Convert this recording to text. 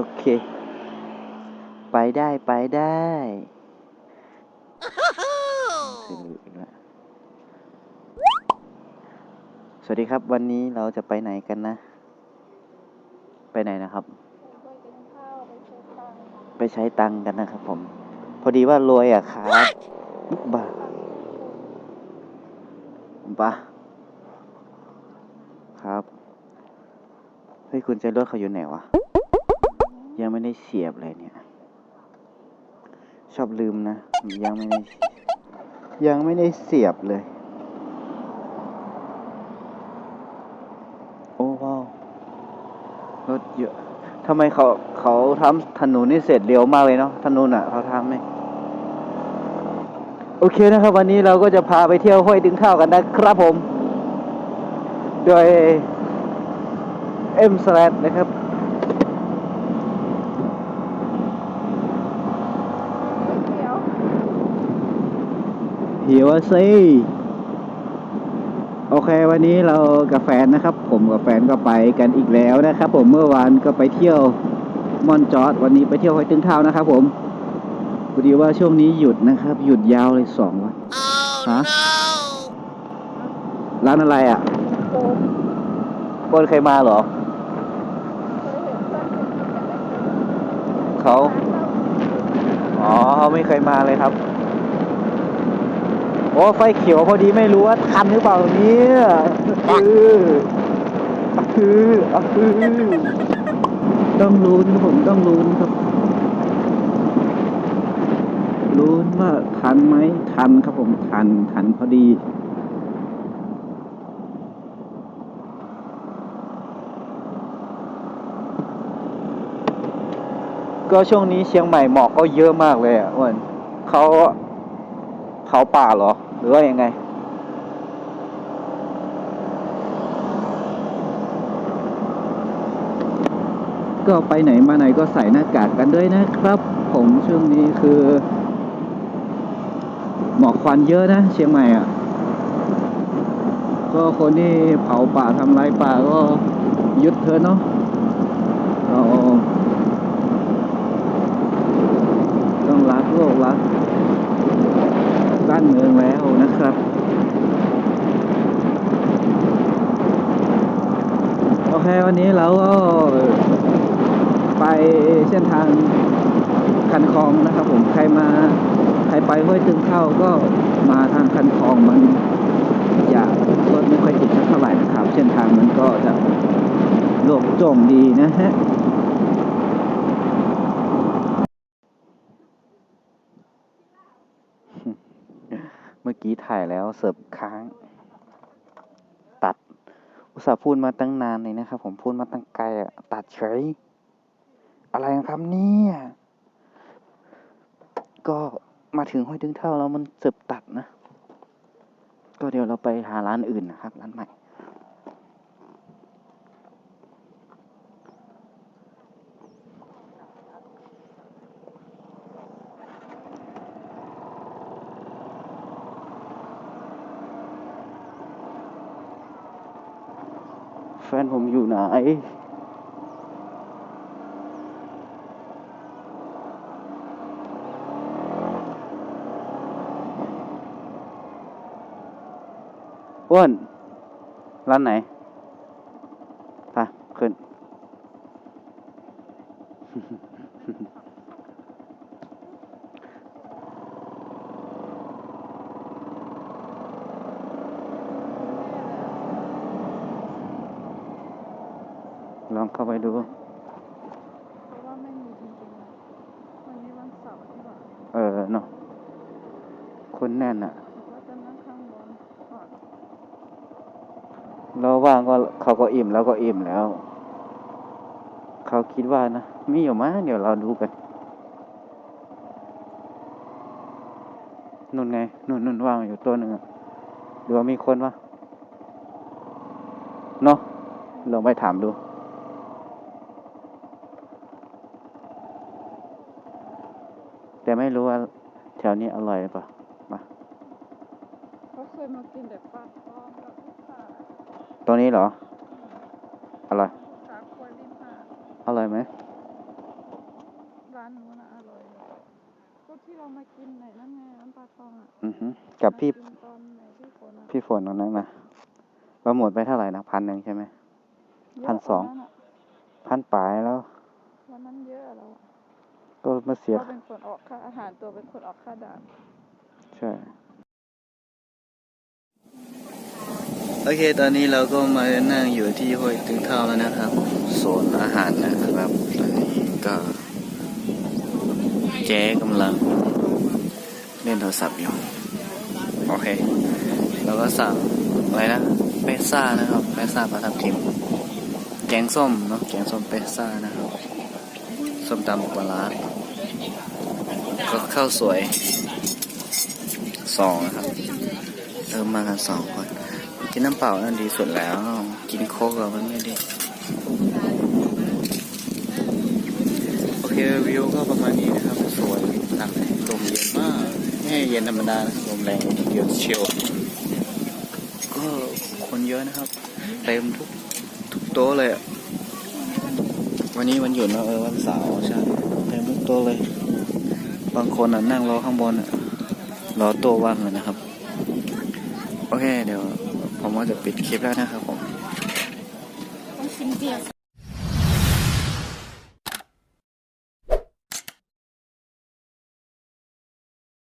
โอเค ไปได้ไปได้สิริอีกแล้วสวัสดีครับ วันนี้เราจะไปไหนกันนะ ไปไหนนะครับ ไปใช้ตังค์กันนะครับผม พอดีว่ารวยอะครับบ้าบ้าครับ เฮ้ย คุณใจรถเขาอยู่ไหนวะ ยังไม่ได้เสียบเลยเนี่ย ชอบลืมนะ ยังไม่ได้ยังไม่ได้เสียบเลย โอ้ว้าวรถเยอะทำไมเขาเขาทำถนนนี่เสร็จเร็วมากเลยเนาะถนนอะเขาทำไหมโอเคนะครับ วันนี้เราก็จะพาไปเที่ยวห้วยดึงเท่ากันนะครับผม โดยเอ็มสแลดนะครับ หิวอะสิโอเค วันนี้เรากับแฟนนะครับ ผมกับแฟนก็ไปกันอีกแล้วนะครับ ผมเมื่อวานก็ไปเที่ยวมอนจอดวันนี้ไปเที่ยวห้วยตึงเท้านะครับ ผมพอดีว่าช่วงนี้หยุดนะครับ หยุดยาวเลยสองวันฮะร้านอะไรอะบนเคยมาเหรอเขาอ๋อเขาไม่เคยมาเลยครับโอ้ไฟเขียวพอดีไม่รู้ว่าทันหรือเปล่าเนี่ยคือคือคือต้องลุ้นผมต้องลุ้นครับลุ้นว่าทันไหมทันครับผมทันทันพอดีก็ช่วงนี้เชียงใหม่หมอกก็เยอะมากเลยอะอ้วนเขาเขาป่าเหรอ หรือว่ายังไง ก็ไปไหนมาไหนก็ใส่หน้ากากกันด้วยนะครับ ผมช่วงนี้คือ หมอกควันเยอะนะ เชียงใหม่อะ ก็คนที่เผาป่าทำลายป่าก็ยุดเถอเนาะเราต้องรักโลกรัก เมืองแล้วนะครับ โอเควันนี้เราก็ไปเส้นทางคันคลองนะครับ ผมใครมาใครไปห้วยตึงเข้าก็มาทางคันคลองมันอย่ารถไม่ค่อยติดสักเท่าไหร่นะครับ เส้นทางมันก็จะโล่งโจ่งดีนะฮะ เมื่อ กี้ถ่ายแล้วเสิร์ฟค้าง ตัด อุตส่าห์พูดมาตั้งนานเลยนะครับ ผมพูดมาตั้งไกลอะตัดเฉย อะไรครับเนี่ย ก็มาถึงห้อยดึงเท่าแล้วมันเสิร์ฟตัดนะ ก็เดี๋ยวเราไปหาร้านอื่นนะครับ ร้านใหม่ แฟนผมอยู่ไหน อ้วน ร้านไหน ไป ขึ้น ลองเข้าไปดูเพราะว่าไม่มีจริงๆนะวันนี้วันเสาร์ที่ว่าเออเนาะคนแน่นอะว่าจะนั่งข้างบนก่อนเราว่างก็เขาก็อิ่มแล้วก็อิ่มแล้ว เขาคิดว่านะมีอยู่มั้งเดี๋ยวเราดูกันนุ่นไงนุ่นนุ่นว่างอยู่ตัวหนึ่งอะดูว่ามีคนปะเนาะลองไปถามดู แต่ไม่รู้ว่าแถวนี้อร่อยหรือเปล่ามาเขาเคยมากินแต่ปลาทองกับลูกค้าตัวนี้เหรอ อร่อย ลูกค้ากล้วยลิ้นหาอร่อยไหมอานนู้นน่ะอร่อยก็ที่เรามากินไหนนั่นไงน้ำปลาทองอะอือฮึกับพี่ มากินตอนไหนพี่ฝนอะพี่ฝนตรงนั้นนะเราหมดไปเท่าไหร่นะพันหนึ่งใช่ไหมเยะพันสองกว่าะพันปลายแล้ว วันนั้นเยอะอะเราอะ ก็มาเสียเราเป็นคนออกค่าอาหารตัวเป็นคนออกค่าด่าน ใช่ โอเค ตอนนี้เราก็มานั่งอยู่ที่ห้วยตึงเท่าแล้วนะครับ โซนอาหารนะครับ ตอนนี้ก็เจ๊กำลังเล่นโทรศัพท์อยู่ โอเค เราก็สั่งอะไรนะเปซ่านะครับเปซ่าปลาทับทิม แกงส้มเนาะแกงส้มเปซ่านะครับ ส้มตำปลาราก็ข้าวสวยสองนะครับเริ่มมากันสองคนกินน้ำเปล่านั่นดีสุดแล้ว กินโค้กเรามันไม่ดีโอเควิวก็ประมาณนี้นะครับสวยหนักลมเย็นมากไม่ให้เย็นธรรมดาลมแรงเย็นเชียวก็คนเยอะนะครับ เต็มทุก ทุกโต๊ะเลยอะวันนี้วันหยุดเนะเออวันเสาร์ใช่เต็มทุกโต๊ะเลย บางคนอะนั่งรอข้างบนอะ รอโต๊ะว่างเลยนะครับ โอเค เดี๋ยวผมว่าจะปิดคลิปแล้วนะครับผม